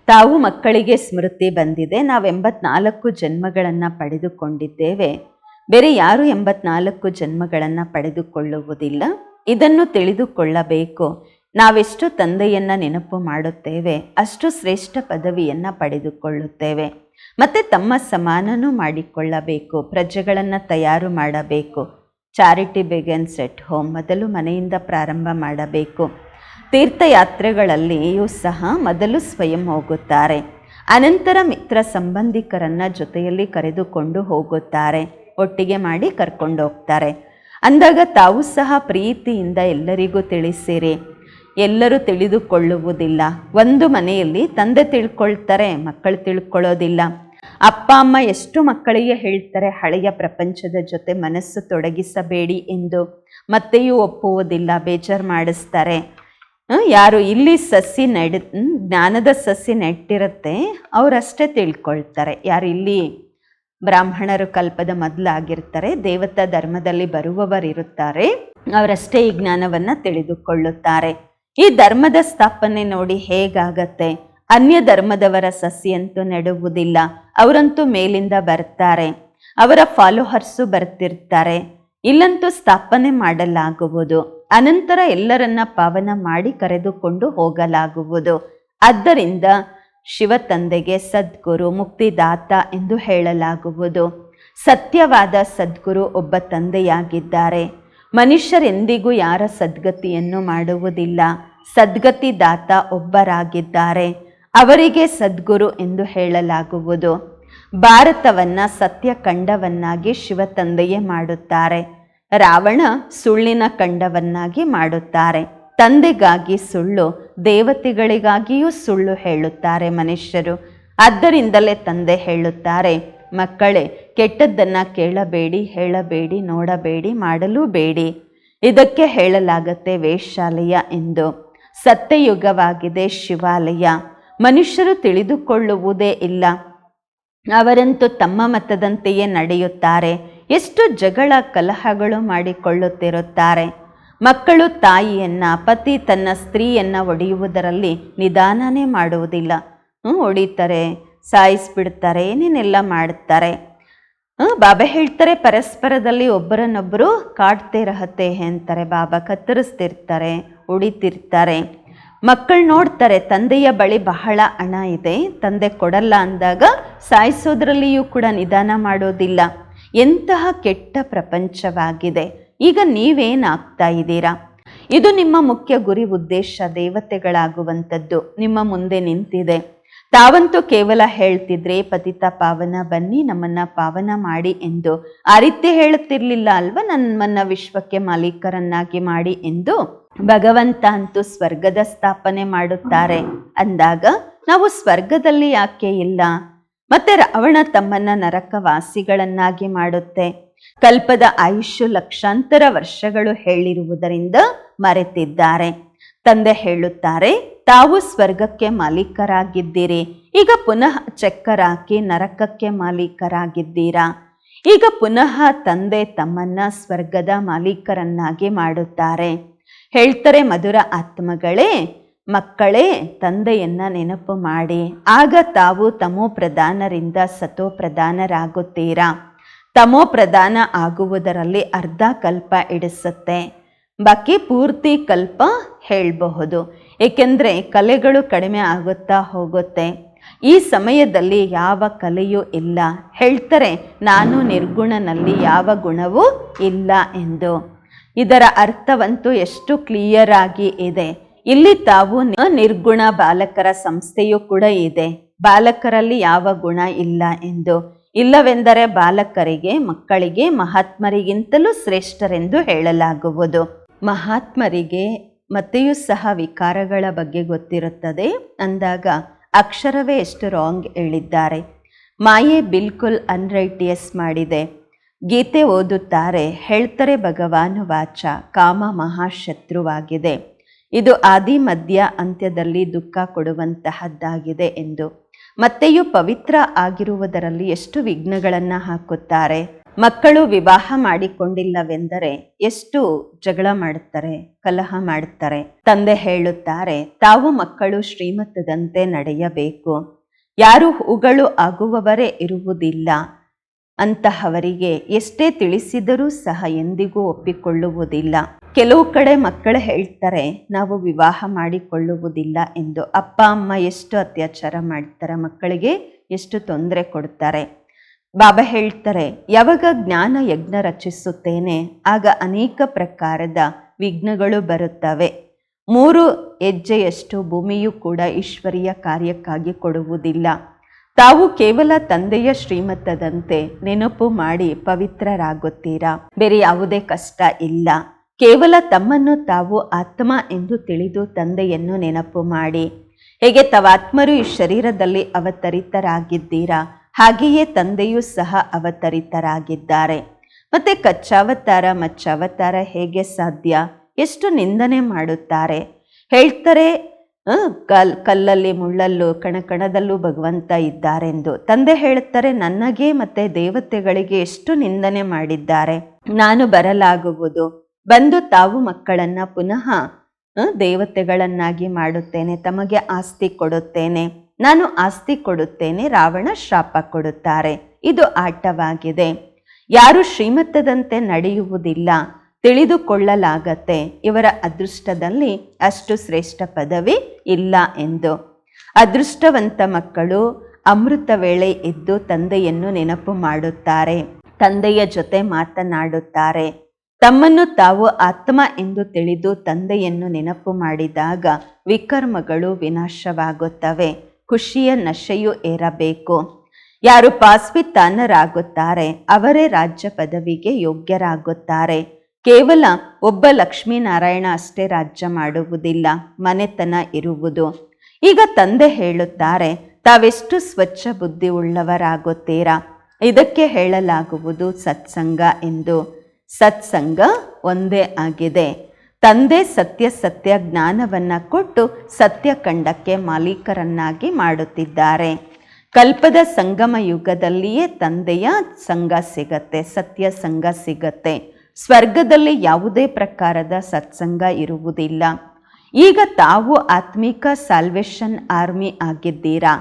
ತಾವು ಮಕ್ಕಳಿಗೆ ಸ್ಮೃತಿ ಬಂದಿದೆ. ನಾವು ಎಂಬತ್ನಾಲ್ಕು ಜನ್ಮಗಳನ್ನು ಪಡೆದುಕೊಂಡಿದ್ದೇವೆ. ಬೇರೆ ಯಾರು ಎಂಬತ್ನಾಲ್ಕು ಜನ್ಮಗಳನ್ನು ಪಡೆದುಕೊಳ್ಳುವುದಿಲ್ಲ. ಇದನ್ನು ತಿಳಿದುಕೊಳ್ಳಬೇಕು. ನಾವೆಷ್ಟು ತಂದೆಯನ್ನ ನೆನಪು ಮಾಡುತ್ತೇವೆ, ಅಷ್ಟು ಶ್ರೇಷ್ಠ ಪದವಿಯನ್ನು ಪಡೆದುಕೊಳ್ಳುತ್ತೇವೆ. ಮತ್ತೆ ತಮ್ಮ ಸಮಾನನೂ ಮಾಡಿಕೊಳ್ಳಬೇಕು, ಪ್ರಜೆಗಳನ್ನು ತಯಾರು ಮಾಡಬೇಕು. ಚಾರಿಟಿ ಬಿಗನ್ಸ್ ಎಟ್ ಹೋಮ್ ಮೊದಲು ಮನೆಯಿಂದ ಪ್ರಾರಂಭ ಮಾಡಬೇಕು. ತೀರ್ಥಯಾತ್ರೆಗಳಲ್ಲಿಯೂ ಸಹ ಮೊದಲು ಸ್ವಯಂ ಹೋಗುತ್ತಾರೆ. ಅನಂತರ ಮಿತ್ರ ಸಂಬಂಧಿಕರನ್ನ ಜೊತೆಯಲ್ಲಿ ಕರೆದುಕೊಂಡು ಹೋಗುತ್ತಾರೆ. ಒಟ್ಟಿಗೆ ಮಾಡಿ ಕರ್ಕೊಂಡು ಹೋಗ್ತಾರೆ. ಅಂದಾಗ ತಾವು ಸಹ ಪ್ರೀತಿಯಿಂದ ಎಲ್ಲರಿಗೂ ತಿಳಿಸಿರಿ. ಎಲ್ಲರೂ ತಿಳಿದುಕೊಳ್ಳುವುದಿಲ್ಲ. ಒಂದು ಮನೆಯಲ್ಲಿ ತಂದೆ ತಿಳ್ಕೊಳ್ತಾರೆ, ಮಕ್ಕಳು ತಿಳ್ಕೊಳ್ಳೋದಿಲ್ಲ. ಅಪ್ಪ, ಅಮ್ಮ ಎಷ್ಟು ಮಕ್ಕಳಿಗೆ ಹೇಳ್ತಾರೆ, ಹಳೆಯ ಪ್ರಪಂಚದ ಜೊತೆ ಮನಸ್ಸು ತೊಡಗಿಸಬೇಡಿ ಎಂದು. ಮತ್ತೆಯೂ ಒಪ್ಪುವುದಿಲ್ಲ, ಬೇಜಾರು ಮಾಡಿಸ್ತಾರೆ. ಯಾರು ಇಲ್ಲಿ ಸಸಿ ನಡೆ ಜ್ಞಾನದ ಸಸಿ ನೆಟ್ಟಿರುತ್ತೆ, ಅವರಷ್ಟೇ ತಿಳ್ಕೊಳ್ತಾರೆ. ಯಾರು ಇಲ್ಲಿ ಬ್ರಾಹ್ಮಣರು ಕಲ್ಪದ ಮೊದಲಾಗಿರ್ತಾರೆ, ದೇವತಾ ಧರ್ಮದಲ್ಲಿ ಬರುವವರಿರುತ್ತಾರೆ, ಅವರಷ್ಟೇ ಈ ಜ್ಞಾನವನ್ನು ತಿಳಿದುಕೊಳ್ಳುತ್ತಾರೆ. ಈ ಧರ್ಮದ ಸ್ಥಾಪನೆ ನೋಡಿ ಹೇಗಾಗತ್ತೆ? ಅನ್ಯ ಧರ್ಮದವರ ಸಸಿಯಂತೂ ನೆಡುವುದಿಲ್ಲ, ಅವರಂತೂ ಮೇಲಿಂದ ಬರ್ತಾರೆ, ಅವರ ಫಾಲೋಹರ್ಸು ಬರ್ತಿರ್ತಾರೆ. ಇಲ್ಲಂತೂ ಸ್ಥಾಪನೆ ಮಾಡಲಾಗುವುದು, ಅನಂತರ ಎಲ್ಲರನ್ನ ಪಾವನ ಮಾಡಿ ಕರೆದುಕೊಂಡು ಹೋಗಲಾಗುವುದು. ಆದ್ದರಿಂದ ಶಿವ ತಂದೆಗೆ ಸದ್ಗುರು ಮುಕ್ತಿದಾತ ಎಂದು ಹೇಳಲಾಗುವುದು. ಸತ್ಯವಾದ ಸದ್ಗುರು ಒಬ್ಬ ತಂದೆಯಾಗಿದ್ದಾರೆ. ಮನುಷ್ಯರೆಂದಿಗೂ ಯಾರ ಸದ್ಗತಿಯನ್ನು ಮಾಡುವುದಿಲ್ಲ. ಸದ್ಗತಿದಾತ ಒಬ್ಬರಾಗಿದ್ದಾರೆ. ಅವರಿಗೆ ಸದ್ಗುರು ಎಂದು ಹೇಳಲಾಗುವುದು. ಭಾರತವನ್ನು ಸತ್ಯ ಕಂಡವನ್ನಾಗಿ ಶಿವ ತಂದೆಯೇ ಮಾಡುತ್ತಾರೆ. ರಾವಣ ಸುಳ್ಳಿನ ಕಂಡವನ್ನಾಗಿ ಮಾಡುತ್ತಾರೆ. ತಂದೆಗಾಗಿ ಸುಳ್ಳು, ದೇವತೆಗಳಿಗಾಗಿಯೂ ಸುಳ್ಳು ಹೇಳುತ್ತಾರೆ ಮನುಷ್ಯರು. ಆದ್ದರಿಂದಲೇ ತಂದೆ ಹೇಳುತ್ತಾರೆ, ಮಕ್ಕಳೇ, ಕೆಟ್ಟದ್ದನ್ನು ಕೇಳಬೇಡಿ, ಹೇಳಬೇಡಿ, ನೋಡಬೇಡಿ, ಮಾಡಲೂ ಬೇಡಿ. ಇದಕ್ಕೆ ಹೇಳಲಾಗತ್ತೆ ವೇಶ್ಯಾಲಯ ಎಂದು. ಸತ್ಯಯುಗವಾಗಿದೆ ಶಿವಾಲಯ. ಮನುಷ್ಯರು ತಿಳಿದುಕೊಳ್ಳುವುದೇ ಇಲ್ಲ. ಅವರಂತೂ ತಮ್ಮ ಮತದಂತೆಯೇ ನಡೆಯುತ್ತಾರೆ. ಎಷ್ಟು ಜಗಳ ಕಲಹಗಳು ಮಾಡಿಕೊಳ್ಳುತ್ತಿರುತ್ತಾರೆ. ಮಕ್ಕಳು ತಾಯಿಯನ್ನ, ಪತಿ ತನ್ನ ಸ್ತ್ರೀಯನ್ನ ಒಡೆಯುವುದರಲ್ಲಿ ನಿಧಾನನೇ ಮಾಡುವುದಿಲ್ಲ. ಹ್ಞೂ, ಹೊಡಿತಾರೆ, ಸಾಯಿಸ್ಬಿಡ್ತಾರೆ, ಏನೇನೆಲ್ಲ ಮಾಡ್ತಾರೆ. ಹ್ಞೂ, ಬಾಬಾ ಹೇಳ್ತಾರೆ, ಪರಸ್ಪರದಲ್ಲಿ ಒಬ್ಬರನ್ನೊಬ್ಬರು ಕಾಡ್ತೇ ರಹತೆ ಅಂತಾರೆ ಬಾಬಾ ಕತ್ತರಿಸ್ತಿರ್ತಾರೆ ಉಳಿತಿರ್ತಾರೆ ಮಕ್ಕಳು ನೋಡ್ತಾರೆ, ತಂದೆಯ ಬಳಿ ಬಹಳ ಹಣ ಇದೆ, ತಂದೆ ಕೊಡಲ್ಲ ಅಂದಾಗ ಸಾಯಿಸೋದ್ರಲ್ಲಿಯೂ ಕೂಡ ನಿಧಾನ ಮಾಡೋದಿಲ್ಲ. ಎಂತಹ ಕೆಟ್ಟ ಪ್ರಪಂಚವಾಗಿದೆ. ಈಗ ನೀವೇನಾಗ್ತಾ ಇದ್ದೀರಾ? ಇದು ನಿಮ್ಮ ಮುಖ್ಯ ಗುರಿ ಉದ್ದೇಶ, ದೇವತೆಗಳಾಗುವಂಥದ್ದು. ನಿಮ್ಮ ಮುಂದೆ ನಿಂತಿದೆ. ತಾವಂತೂ ಕೇವಲ ಹೇಳ್ತಿದ್ರೆ, ಪತಿತ ಪಾವನ ಬನ್ನಿ, ನಮ್ಮನ್ನ ಪಾವನ ಮಾಡಿ ಎಂದು. ಆ ರೀತಿ ಹೇಳುತ್ತಿರ್ಲಿಲ್ಲ ಅಲ್ವಾ ನಮ್ಮನ್ನ ವಿಶ್ವಕ್ಕೆ ಮಾಲೀಕರನ್ನಾಗಿ ಮಾಡಿ ಎಂದು? ಭಗವಂತ ಅಂತೂ ಸ್ವರ್ಗದ ಸ್ಥಾಪನೆ ಮಾಡುತ್ತಾರೆ. ಅಂದಾಗ ನಾವು ಸ್ವರ್ಗದಲ್ಲಿ ಯಾಕೆ ಇಲ್ಲ? ಮತ್ತೆ ರಾವಣ ತಮ್ಮನ್ನ ನರಕವಾಸಿಗಳನ್ನಾಗಿ ಮಾಡುತ್ತೆ. ಕಲ್ಪದ ಆಯುಷ್ಯ ಲಕ್ಷಾಂತರ ವರ್ಷಗಳು ಹೇಳಿರುವುದರಿಂದ ಮರೆತಿದ್ದಾರೆ. ತಂದೆ ಹೇಳುತ್ತಾರೆ, ತಾವು ಸ್ವರ್ಗಕ್ಕೆ ಮಾಲೀಕರಾಗಿದ್ದೀರಿ. ಈಗ ಪುನಃ ಚಕ್ಕರಾಕಿ ನರಕಕ್ಕೆ ಮಾಲೀಕರಾಗಿದ್ದೀರಾ? ಈಗ ಪುನಃ ತಂದೆ ತಮ್ಮನ್ನ ಸ್ವರ್ಗದ ಮಾಲೀಕರನ್ನಾಗಿ ಮಾಡುತ್ತಾರೆ. ಹೇಳ್ತಾರೆ ಮಧುರ ಆತ್ಮಗಳೇ, ಮಕ್ಕಳೇ, ತಂದೆಯನ್ನ ನೆನಪು ಮಾಡಿ. ಆಗ ತಾವು ತಮೋ ಪ್ರಧಾನರಿಂದ ಸತೋ ಪ್ರಧಾನರಾಗುತ್ತೀರಾ? ತಮೋ ಪ್ರಧಾನ ಆಗುವುದರಲ್ಲಿ ಅರ್ಧ ಕಲ್ಪ ಇಡಿಸುತ್ತೆ. ಬಾಕಿ ಪೂರ್ತಿ ಕಲ್ಪ ಹೇಳಬಹುದು. ಏಕೆಂದರೆ ಕಲೆಗಳು ಕಡಿಮೆ ಆಗುತ್ತಾ ಹೋಗುತ್ತೆ. ಈ ಸಮಯದಲ್ಲಿ ಯಾವ ಕಲೆಯೂ ಇಲ್ಲ. ಹೇಳ್ತಾರೆ, ನಾನು ನಿರ್ಗುಣನಲ್ಲಿ ಯಾವ ಗುಣವೂ ಇಲ್ಲ ಎಂದು. ಇದರ ಅರ್ಥವಂತೂ ಎಷ್ಟು ಕ್ಲಿಯರ್ ಆಗಿ ಇದೆ. ಇಲ್ಲಿ ತಾವು ನಿರ್ಗುಣ ಬಾಲಕರ ಸಂಸ್ಥೆಯೂ ಕೂಡ ಇದೆ. ಬಾಲಕರಲ್ಲಿ ಯಾವ ಗುಣ ಇಲ್ಲ ಎಂದು. ಇಲ್ಲವೆಂದರೆ ಬಾಲಕರಿಗೆ, ಮಕ್ಕಳಿಗೆ, ಮಹಾತ್ಮರಿಗಿಂತಲೂ ಶ್ರೇಷ್ಠರೆಂದು ಹೇಳಲಾಗುವುದು. ಮಹಾತ್ಮರಿಗೆ ಮತ್ತೆಯೂ ಸಹ ವಿಕಾರಗಳ ಬಗ್ಗೆ ಗೊತ್ತಿರುತ್ತದೆ. ಅಂದಾಗ ಅಕ್ಷರವೇ ಎಷ್ಟು ರಾಂಗ್ ಹೇಳಿದ್ದಾರೆ. ಮಾಯೆ ಬಿಲ್ಕುಲ್ ಅನ್ರೈಟಿಯಸ್ ಮಾಡಿದೆ. ಗೀತೆ ಓದುತ್ತಾರೆ, ಹೇಳ್ತಾರೆ ಭಗವಾನ್ ವಾಚ, ಕಾಮ ಮಹಾಶತ್ರುವಾಗಿದೆ. ಇದು ಆದಿ ಮಧ್ಯ ಅಂತ್ಯದಲ್ಲಿ ದುಃಖ ಕೊಡುವಂತಹದ್ದಾಗಿದೆ ಎಂದು. ಮತ್ತೆಯೂ ಪವಿತ್ರ ಆಗಿರುವುದರಲ್ಲಿ ಎಷ್ಟು ವಿಘ್ನಗಳನ್ನು ಹಾಕುತ್ತಾರೆ. ಮಕ್ಕಳು ವಿವಾಹ ಮಾಡಿಕೊಂಡಿಲ್ಲವೆಂದರೆ ಎಷ್ಟು ಜಗಳ ಮಾಡುತ್ತಾರೆ, ಕಲಹ ಮಾಡುತ್ತಾರೆ. ತಂದೆ ಹೇಳುತ್ತಾರೆ, ತಾವು ಮಕ್ಕಳು ಶ್ರೀಮತದಂತೆ ನಡೆಯಬೇಕು. ಯಾರು ಹೂಗಳು ಆಗುವವರೇ ಇರುವುದಿಲ್ಲ. ಅಂತಹವರಿಗೆ ಎಷ್ಟೇ ತಿಳಿಸಿದರೂ ಸಹ ಎಂದಿಗೂ ಒಪ್ಪಿಕೊಳ್ಳುವುದಿಲ್ಲ. ಕೆಲವು ಕಡೆ ಮಕ್ಕಳು ಹೇಳ್ತಾರೆ, ನಾವು ವಿವಾಹ ಮಾಡಿಕೊಳ್ಳುವುದಿಲ್ಲ ಎಂದು. ಅಪ್ಪ, ಅಮ್ಮ ಎಷ್ಟು ಅತ್ಯಾಚಾರ ಮಾಡ್ತಾರೆ, ಮಕ್ಕಳಿಗೆ ಎಷ್ಟು ತೊಂದರೆ ಕೊಡ್ತಾರೆ? ಬಾಬಾ ಹೇಳ್ತಾರೆ, ಯಾವಾಗ ಜ್ಞಾನ ಯಜ್ಞ ರಚಿಸುತ್ತೇನೆ, ಆಗ ಅನೇಕ ಪ್ರಕಾರದ ವಿಘ್ನಗಳು ಬರುತ್ತವೆ. ಮೂರು ಹೆಜ್ಜೆಯಷ್ಟು ಭೂಮಿಯೂ ಕೂಡ ಈಶ್ವರಿಯ ಕಾರ್ಯಕ್ಕಾಗಿ ಕೊಡುವುದಿಲ್ಲ. ತಾವು ಕೇವಲ ತಂದೆಯ ಶ್ರೀಮತದಂತೆ ನೆನಪು ಮಾಡಿ ಪವಿತ್ರರಾಗುತ್ತೀರಾ? ಬೇರೆ ಯಾವುದೇ ಕಷ್ಟ ಇಲ್ಲ. ಕೇವಲ ತಮ್ಮನ್ನು ತಾವು ಆತ್ಮ ಎಂದು ತಿಳಿದು ತಂದೆಯನ್ನು ನೆನಪು ಮಾಡಿ. ಹೇಗೆ ತವಾತ್ಮರು ಈ ಶರೀರದಲ್ಲಿ ಅವತರಿತರಾಗಿದ್ದೀರಾ, ಹಾಗೆಯೇ ತಂದೆಯೂ ಸಹ ಅವತರಿತರಾಗಿದ್ದಾರೆ. ಮತ್ತೆ ಕಚ್ಚಾವತಾರ, ಮಚ್ಚಾವತಾರ ಹೇಗೆ ಸಾಧ್ಯ? ಎಷ್ಟು ನಿಂದನೆ ಮಾಡುತ್ತಾರೆ? ಹೇಳ್ತಾರೆ ಕಲ್, ಕಲ್ಲಲ್ಲಿ, ಮುಳ್ಳಲ್ಲೂ, ಕಣಕಣದಲ್ಲೂ ಭಗವಂತ ಇದ್ದಾರೆಂದು. ತಂದೆ ಹೇಳುತ್ತಾರೆ ನನಗೆ ಮತ್ತೆ ದೇವತೆಗಳಿಗೆ ಎಷ್ಟು ನಿಂದನೆ ಮಾಡಿದ್ದಾರೆ. ನಾನು ಬರಲಾಗುವುದು. ಬಂದು ತಾವು ಮಕ್ಕಳನ್ನ ಪುನಃ ದೇವತೆಗಳನ್ನಾಗಿ ಮಾಡುತ್ತೇನೆ, ತಮಗೆ ಆಸ್ತಿ ಕೊಡುತ್ತೇನೆ. ನಾನು ಆಸ್ತಿ ಕೊಡುತ್ತೇನೆ, ರಾವಣ ಶಾಪ ಕೊಡುತ್ತಾರೆ. ಇದು ಆಟವಾಗಿದೆ. ಯಾರು ಶ್ರೀಮಂತದಂತೆ ನಡೆಯುವುದಿಲ್ಲ. ತಿಳಿದುಕೊಳ್ಳಲಾಗತ್ತೆ. ಇವರ ಅದೃಷ್ಟದಲ್ಲಿ ಅಷ್ಟು ಶ್ರೇಷ್ಠ ಪದವಿ ಇಲ್ಲ ಎಂದು. ಅದೃಷ್ಟವಂತ ಮಕ್ಕಳು ಅಮೃತ ವೇಳೆ ಎದ್ದು ತಂದೆಯನ್ನು ನೆನಪು ಮಾಡುತ್ತಾರೆ. ತಂದೆಯ ಜೊತೆ ಮಾತನಾಡುತ್ತಾರೆ. ತಮ್ಮನ್ನು ತಾವು ಆತ್ಮ ಎಂದು ತಿಳಿದು ತಂದೆಯನ್ನು ನೆನಪು ಮಾಡಿದಾಗ ವಿಕರ್ಮಗಳು ವಿನಾಶವಾಗುತ್ತವೆ, ಖುಷಿಯ ನಶೆಯು ಏರಬೇಕು. ಯಾರು ಪಾಸ್ವಿತಾನರಾಗುತ್ತಾರೆ, ಅವರೇ ರಾಜ್ಯ ಪದವಿಗೆ ಯೋಗ್ಯರಾಗುತ್ತಾರೆ. ಕೇವಲ ಒಬ್ಬ ಲಕ್ಷ್ಮೀನಾರಾಯಣ ಅಷ್ಟೇ ರಾಜ್ಯ ಮಾಡುವುದಿಲ್ಲ, ಮನೆತನ ಇರುವುದು. ಈಗ ತಂದೆ ಹೇಳುತ್ತಾರೆ, ತಾವೆಷ್ಟು ಸ್ವಚ್ಛ ಬುದ್ಧಿ ಉಳ್ಳವರಾಗುತ್ತೀರಾ ಇದಕ್ಕೆ ಹೇಳಲಾಗುವುದು ಸತ್ಸಂಗ ಎಂದು. ಸತ್ಸಂಗ ಒಂದೇ ಆಗಿದೆ. ತಂದೆ ಸತ್ಯ ಸತ್ಯ ಜ್ಞಾನವನ್ನ ಕೊಟ್ಟು ಸತ್ಯ ಖಂಡಕ್ಕೆ ಮಾಲೀಕರನ್ನಾಗಿ ಮಾಡುತ್ತಿದ್ದಾರೆ. ಕಲ್ಪದ ಸಂಗಮ ಯುಗದಲ್ಲಿಯೇ ತಂದೆಯ ಸಂಘ ಸಿಗತ್ತೆ, ಸತ್ಯ ಸಂಘ ಸಿಗತ್ತೆ. ಸ್ವರ್ಗದಲ್ಲಿ ಯಾವುದೇ ಪ್ರಕಾರದ ಸತ್ಸಂಗ ಇರುವುದಿಲ್ಲ. ಈಗ ತಾವು ಆತ್ಮಿಕ ಸಾಲ್ವೇಷನ್ ಆರ್ಮಿ ಆಗಿದ್ದೀರಾ?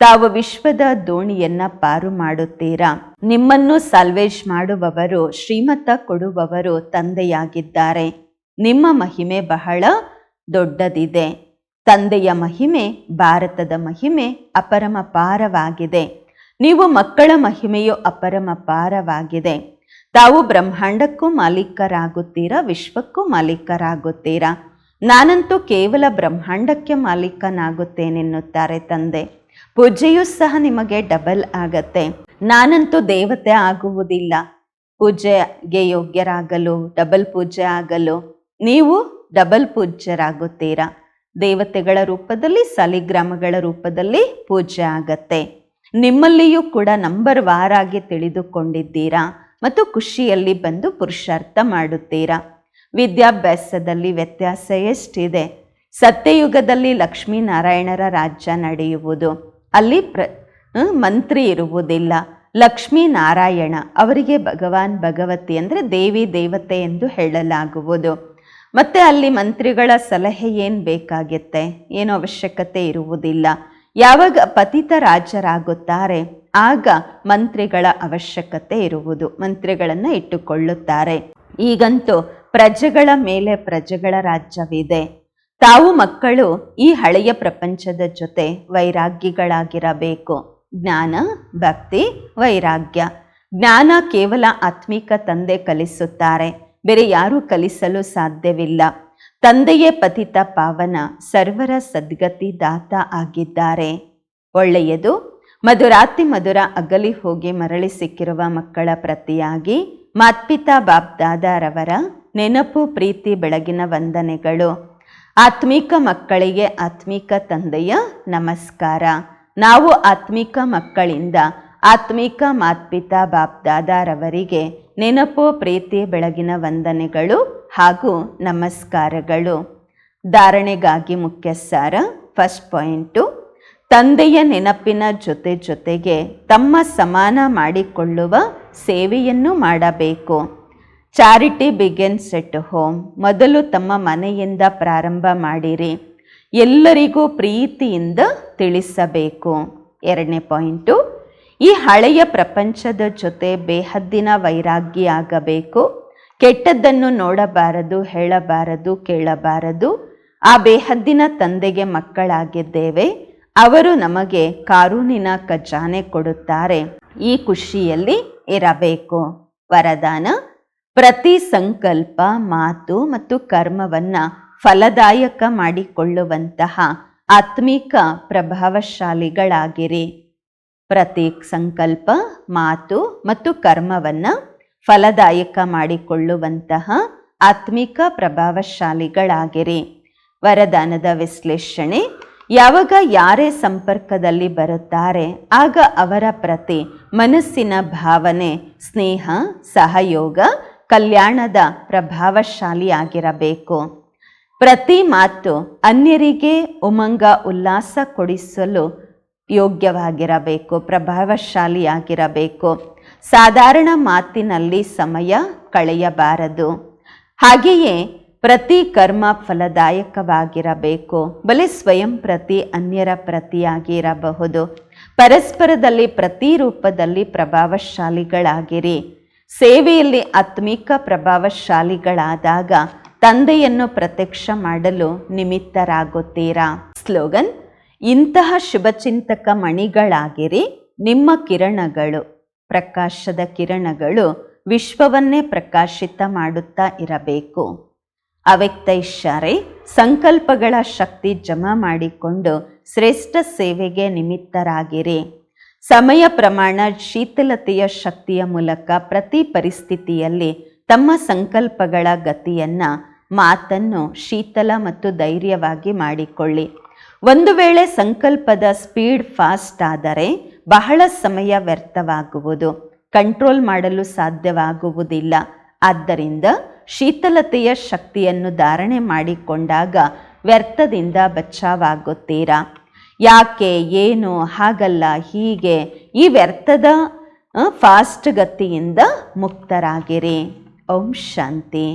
ತಾವು ವಿಶ್ವದ ದೋಣಿಯನ್ನ ಪಾರು ಮಾಡುತ್ತೀರಾ? ನಿಮ್ಮನ್ನು ಸಾಲ್ವೇಜ್ ಮಾಡುವವರು, ಶ್ರೀಮತ ಕೊಡುವವರು ತಂದೆಯಾಗಿದ್ದಾರೆ. ನಿಮ್ಮ ಮಹಿಮೆ ಬಹಳ ದೊಡ್ಡದಿದೆ. ತಂದೆಯ ಮಹಿಮೆ ಭಾರತದ ಮಹಿಮೆ ಅಪರಮಪಾರವಾಗಿದೆ ನೀವು ಮಕ್ಕಳ ಮಹಿಮೆಯು ಅಪರಮಪಾರವಾಗಿದೆ ತಾವು ಬ್ರಹ್ಮಾಂಡಕ್ಕೂ ಮಾಲೀಕರಾಗುತ್ತೀರಾ, ವಿಶ್ವಕ್ಕೂ ಮಾಲೀಕರಾಗುತ್ತೀರಾ? ನಾನಂತೂ ಕೇವಲ ಬ್ರಹ್ಮಾಂಡಕ್ಕೆ ಮಾಲೀಕನಾಗುತ್ತೇನೆನ್ನುತ್ತಾರೆ ತಂದೆ. ಪೂಜೆಯೂ ಸಹ ನಿಮಗೆ ಡಬಲ್ ಆಗತ್ತೆ. ನಾನಂತೂ ದೇವತೆ ಆಗುವುದಿಲ್ಲ. ಪೂಜೆಗೆ ಯೋಗ್ಯರಾಗಲು, ಡಬಲ್ ಪೂಜೆ ಆಗಲು ನೀವು ಡಬಲ್ ಪೂಜ್ಯರಾಗುತ್ತೀರಾ? ದೇವತೆಗಳ ರೂಪದಲ್ಲಿ, ಸಾಲಿಗ್ರಾಮಗಳ ರೂಪದಲ್ಲಿ ಪೂಜೆ ಆಗತ್ತೆ. ನಿಮ್ಮಲ್ಲಿಯೂ ಕೂಡ ನಂಬರ್ ವಾರಾಗಿ ತಿಳಿದುಕೊಂಡಿದ್ದೀರಾ ಮತ್ತು ಖುಷಿಯಲ್ಲಿ ಬಂದು ಪುರುಷಾರ್ಥ ಮಾಡುತ್ತೀರಾ? ವಿದ್ಯಾಭ್ಯಾಸದಲ್ಲಿ ವ್ಯತ್ಯಾಸ ಎಷ್ಟಿದೆ? ಸತ್ಯಯುಗದಲ್ಲಿ ಲಕ್ಷ್ಮೀನಾರಾಯಣರ ರಾಜ್ಯ ನಡೆಯುವುದು. ಅಲ್ಲಿ ಪ್ರ ಮಂತ್ರಿ ಇರುವುದಿಲ್ಲ. ಲಕ್ಷ್ಮೀನಾರಾಯಣ ಅವರಿಗೆ ಭಗವಾನ್ ಭಗವತಿ ಅಂದರೆ ದೇವಿ ದೇವತೆ ಎಂದು ಹೇಳಲಾಗುವುದು. ಮತ್ತು ಅಲ್ಲಿ ಮಂತ್ರಿಗಳ ಸಲಹೆ ಏನು ಬೇಕಾಗುತ್ತೆ? ಏನು ಅವಶ್ಯಕತೆ ಇರುವುದಿಲ್ಲ. ಯಾವಾಗ ಪತಿತ ರಾಜರಾಗುತ್ತಾರೆ, ಆಗ ಮಂತ್ರಿಗಳ ಅವಶ್ಯಕತೆ ಇರುವುದು, ಮಂತ್ರಿಗಳನ್ನು ಇಟ್ಟುಕೊಳ್ಳುತ್ತಾರೆ. ಈಗಂತೂ ಪ್ರಜೆಗಳ ಮೇಲೆ ಪ್ರಜೆಗಳ ರಾಜ್ಯವಿದೆ. ತಾವು ಮಕ್ಕಳು ಈ ಹಳೆಯ ಪ್ರಪಂಚದ ಜೊತೆ ವೈರಾಗ್ಯಗಳಾಗಿರಬೇಕು. ಜ್ಞಾನ, ಭಕ್ತಿ, ವೈರಾಗ್ಯ. ಜ್ಞಾನ ಕೇವಲ ಆತ್ಮಿಕ ತಂದೆ ಕಲಿಸುತ್ತಾರೆ. ಬೇರೆ ಯಾರೂ ಕಲಿಸಲು ಸಾಧ್ಯವಿಲ್ಲ. ತಂದೆಯೇ ಪತಿತ ಪಾವನ, ಸರ್ವರ ಸದ್ಗತಿ ದಾತ ಆಗಿದ್ದಾರೆ. ಒಳ್ಳೆಯದು, ಮಧುರಾತಿ ಮಧುರ ಅಗಲಿ ಹೋಗಿ ಮರಳಿ ಸಿಕ್ಕಿರುವ ಮಕ್ಕಳ ಪ್ರತಿಯಾಗಿ ಮಾತ್ಪಿತಾ ಬಾಬ್ದಾದಾರವರ ನೆನಪು, ಪ್ರೀತಿ, ಬೆಳಗಿನ ವಂದನೆಗಳು. ಆತ್ಮಿಕ ಮಕ್ಕಳಿಗೆ ಆತ್ಮಿಕ ತಂದೆಯ ನಮಸ್ಕಾರ. ನಾವು ಆತ್ಮಿಕ ಮಕ್ಕಳಿಂದ ಆತ್ಮಿಕ ಮಾತ್ಪಿತಾ ಬಾಪ್ದಾದಾರವರಿಗೆ ನೆನಪು, ಪ್ರೀತಿ, ಬೆಳಗಿನ ವಂದನೆಗಳು ಹಾಗೂ ನಮಸ್ಕಾರಗಳು. ಧಾರಣೆಗಾಗಿ ಮುಖ್ಯ ಸಾರ ಫಸ್ಟ್ ಪಾಯಿಂಟು ತಂದೆಯ ನೆನಪಿನ ಜೊತೆ ಜೊತೆಗೆ ತಮ್ಮ ಸಮಾನ ಮಾಡಿಕೊಳ್ಳುವ ಸೇವೆಯನ್ನು ಮಾಡಬೇಕು. Charity begins at home. ಮೊದಲು ತಮ್ಮ ಮನೆಯಿಂದ ಪ್ರಾರಂಭ ಮಾಡಿರಿ. ಎಲ್ಲರಿಗೂ ಪ್ರೀತಿಯಿಂದ ತಿಳಿಸಬೇಕು. ಎರಡನೇ ಪಾಯಿಂಟು, ಈ ಹಳೆಯ ಪ್ರಪಂಚದ ಜೊತೆ ಬೇಹದ್ದಿನ ವೈರಾಗ್ಯ ಆಗಬೇಕು ಕೆಟ್ಟದ್ದನ್ನು ನೋಡಬಾರದು, ಹೇಳಬಾರದು, ಕೇಳಬಾರದು. ಆ ಬೇಹದ್ದಿನ ತಂದೆಗೆ ಮಕ್ಕಳಾಗಿದ್ದೇವೆ. ಅವರು ನಮಗೆ ಕಾನೂನಿನ ಖಜಾನೆ ಕೊಡುತ್ತಾರೆ. ಈ ಖುಷಿಯಲ್ಲಿ ಇರಬೇಕು. ವರದಾನ ಪ್ರತಿ ಸಂಕಲ್ಪ, ಮಾತು ಮತ್ತು ಕರ್ಮವನ್ನ ಫಲದಾಯಕ ಮಾಡಿಕೊಳ್ಳುವಂತಹ ಆತ್ಮಿಕ ಪ್ರಭಾವಶಾಲಿಗಳಾಗಿರಿ. ಪ್ರತಿ ಸಂಕಲ್ಪ, ಮಾತು ಮತ್ತು ಕರ್ಮವನ್ನ ಫಲದಾಯಕ ಮಾಡಿಕೊಳ್ಳುವಂತಹ ಆತ್ಮಿಕ ಪ್ರಭಾವಶಾಲಿಗಳಾಗಿರಿ. ವರದಾನದ ವಿಶ್ಲೇಷಣೆ, ಯಾವಾಗ ಯಾರೇ ಸಂಪರ್ಕದಲ್ಲಿ ಬರುತ್ತಾರೆ, ಆಗ ಅವರ ಪ್ರತಿ ಮನಸ್ಸಿನ ಭಾವನೆ, ಸ್ನೇಹ, ಸಹಯೋಗ ಕಲ್ಯಾಣದ ಪ್ರಭಾವಶಾಲಿಯಾಗಿರಬೇಕು. ಪ್ರತಿ ಮಾತು ಅನ್ಯರಿಗೆ ಉಮಂಗ ಉಲ್ಲಾಸ ಕೊಡಿಸಲು ಯೋಗ್ಯವಾಗಿರಬೇಕು, ಪ್ರಭಾವಶಾಲಿಯಾಗಿರಬೇಕು. ಸಾಧಾರಣ ಮಾತಿನಲ್ಲಿ ಸಮಯ ಕಳೆಯಬಾರದು. ಹಾಗೆಯೇ ಪ್ರತಿ ಕರ್ಮ ಫಲದಾಯಕವಾಗಿರಬೇಕು. ಬಲೆ ಸ್ವಯಂ ಪ್ರತಿ ಅನ್ಯರ ಪ್ರತಿಯಾಗಿರಬಹುದು. ಪರಸ್ಪರದಲ್ಲಿ ಪ್ರತಿ ರೂಪದಲ್ಲಿ ಪ್ರಭಾವಶಾಲಿಗಳಾಗಿರಿ. ಸೇವೆಯಲ್ಲಿ ಆತ್ಮಿಕ ಪ್ರಭಾವಶಾಲಿಗಳಾದಾಗ ತಂದೆಯನ್ನು ಪ್ರತ್ಯಕ್ಷ ಮಾಡಲು ನಿಮಿತ್ತರಾಗುತ್ತೀರಾ? ಸ್ಲೋಗನ್, ಇಂತಹ ಶುಭಚಿಂತಕ ಮಣಿಗಳಾಗಿರಿ, ನಿಮ್ಮ ಕಿರಣಗಳು. ಪ್ರಕಾಶದ ಕಿರಣಗಳು ವಿಶ್ವವನ್ನೇ ಪ್ರಕಾಶಿತ ಮಾಡುತ್ತಾ ಇರಬೇಕು. ಅವ್ಯಕ್ತ ಸಂಕಲ್ಪಗಳ ಶಕ್ತಿ ಜಮಾ ಮಾಡಿಕೊಂಡು ಶ್ರೇಷ್ಠ ಸೇವೆಗೆ ನಿಮಿತ್ತರಾಗಿರಿ. ಸಮಯ ಪ್ರಮಾಣ ಶೀತಲತೆಯ ಶಕ್ತಿಯ ಮೂಲಕ ಪ್ರತಿ ಪರಿಸ್ಥಿತಿಯಲ್ಲಿ ತಮ್ಮ ಸಂಕಲ್ಪಗಳ ಗತಿಯನ್ನು ಮಾತನ್ನು ಶೀತಲ ಮತ್ತು ಧೈರ್ಯವಾಗಿ ಮಾಡಿಕೊಳ್ಳಿ. ಒಂದು ವೇಳೆ ಸಂಕಲ್ಪದ ಸ್ಪೀಡ್ ಫಾಸ್ಟ್ ಆದರೆ ಬಹಳ ಸಮಯ ವ್ಯರ್ಥವಾಗುವುದು, ಕಂಟ್ರೋಲ್ ಮಾಡಲು ಸಾಧ್ಯವಾಗುವುದಿಲ್ಲ. ಆದ್ದರಿಂದ ಶೀತಲತೆಯ ಶಕ್ತಿಯನ್ನು ಧಾರಣೆ ಮಾಡಿಕೊಂಡಾಗ ವ್ಯರ್ಥದಿಂದ ಬಚಾವಾಗುತ್ತೀರಾ? ಯಾಕೆ ಏನು ಹಾಗಲ್ಲ ಹೀಗೆ ಈ ವ್ಯರ್ಥದ ಫಾಸ್ಟ್ ಗತಿಯಿಂದ ಮುಕ್ತರಾಗಿರಿ. ಓಂ ಶಾಂತಿ.